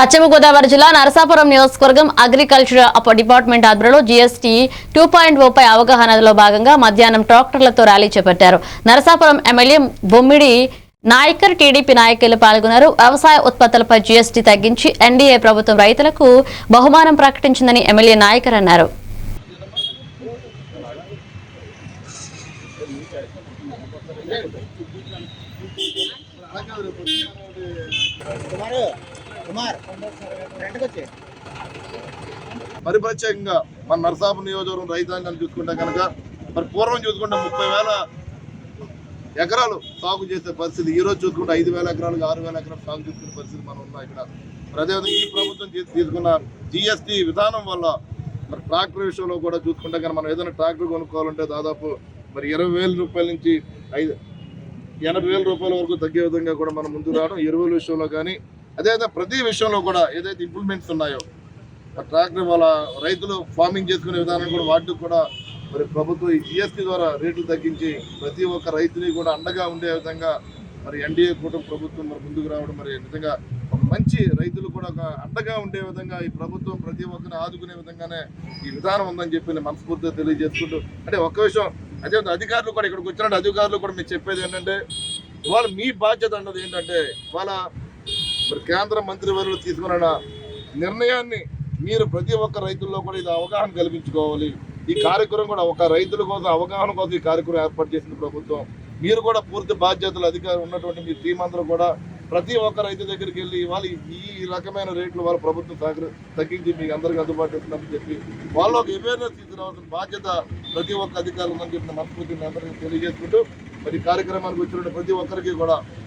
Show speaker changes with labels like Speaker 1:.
Speaker 1: పశ్చిమ గోదావరి జిల్లా నరసాపురం నియోజకవర్గం అగ్రికల్చర్ డిపార్ట్మెంట్ ఆధ్వర్యంలో జీఎస్టీ టూ పాయింట్ ఓపై అవగాహనలో భాగంగా మధ్యాహ్నం ట్రాక్టర్లతో ర్యాలీ చేపట్టారు. నరసాపురం ఎమ్మెల్యే బొమ్మిడి నాయకర్ టీడీపీ నాయకులు పాల్గొన్నారు. వ్యవసాయ ఉత్పత్తులపై జీఎస్టీ తగ్గించి ఎన్డీఏ ప్రభుత్వం రైతులకు బహుమానం ప్రకటించిందని ఎమ్మెల్యే నాయకర్ అన్నారు.
Speaker 2: కుమార్ కుమార్
Speaker 3: మరి ప్రత్యేకంగా మన నరసాపు నియోజకవర్గం రైతాంగాన్ని చూసుకుంటే కనుక మరి పూర్వం చూసుకుంటే ముప్పై వేల ఎకరాలు సాగు చేసే పరిస్థితి ఈ రోజు చూసుకుంటే ఐదు వేల ఎకరాలు ఆరు వేల ఎకరాలు సాగు చేసుకునే పరిస్థితి మనం ఉన్నాం ఇక్కడ. అదేవిధంగా ఈ ప్రభుత్వం తీసుకున్న జిఎస్టీ విధానం వల్ల మరి ట్రాక్టర్ విషయంలో కూడా చూసుకుంటే కనుక మనం ఏదైనా ట్రాక్టర్ కొనుక్కోవాలంటే దాదాపు మరి ఇరవై వేల రూపాయల నుంచి ఐదు ఎనభై వేల రూపాయల వరకు తగ్గే విధంగా కూడా మనం ముందు రావడం ఎరువుల విషయంలో కానీ అదేవిధంగా ప్రతి విషయంలో కూడా ఏదైతే ఇంప్లిమెంట్స్ ఉన్నాయో ఆ ట్రాక్టర్ వాళ్ళ రైతులు ఫార్మింగ్ చేసుకునే విధానం కూడా వాటికి కూడా మరి ప్రభుత్వం ఈ జిఎస్టీ ద్వారా రేట్లు తగ్గించి ప్రతి ఒక్క రైతుని కూడా అండగా ఉండే విధంగా మరి ఎన్డీఏ కూటమి ప్రభుత్వం మరి ముందుకు రావడం మరి నిజంగా మంచి రైతులు కూడా ఒక అండగా ఉండే విధంగా ఈ ప్రభుత్వం ప్రతి ఒక్కరిని ఆదుకునే విధంగానే ఈ విధానం ఉందని చెప్పి నేను మనస్ఫూర్తిగా తెలియజేసుకుంటూ అంటే ఒక్క విషయం అదే అధికారులు కూడా ఇక్కడికి వచ్చినట్టు అధికారులు కూడా మీరు చెప్పేది ఏంటంటే ఇవాళ మీ బాధ్యత అన్నది ఏంటంటే ఇవాళ మరి కేంద్ర మంత్రివర్యులు తీసుకున్న నిర్ణయాన్ని మీరు ప్రతి ఒక్క రైతుల్లో కూడా ఇది అవగాహన కల్పించుకోవాలి. ఈ కార్యక్రమం కూడా ఒక రైతుల కోసం అవగాహన కోసం ఈ కార్యక్రమం ఏర్పాటు చేసింది ప్రభుత్వం. మీరు కూడా పూర్తి బాధ్యతలు అధికారులు ఉన్నటువంటి మీ టీం అందరూ కూడా ప్రతి ఒక్క రైతు దగ్గరికి వెళ్ళి ఇవాళ ఈ రకమైన రేట్లు వాళ్ళ ప్రభుత్వం తగ్గించి మీకు అందరికీ అందుబాటు చేస్తుందని చెప్పి వాళ్ళు ఒక అవేర్నెస్ తీసుకురావాల్సిన బాధ్యత ప్రతి ఒక్క అధికారులు ఉందని చెప్పిన మనస్ఫూర్తిని అందరికీ తెలియజేసుకుంటూ మరి కార్యక్రమానికి వచ్చిన ప్రతి ఒక్కరికి కూడా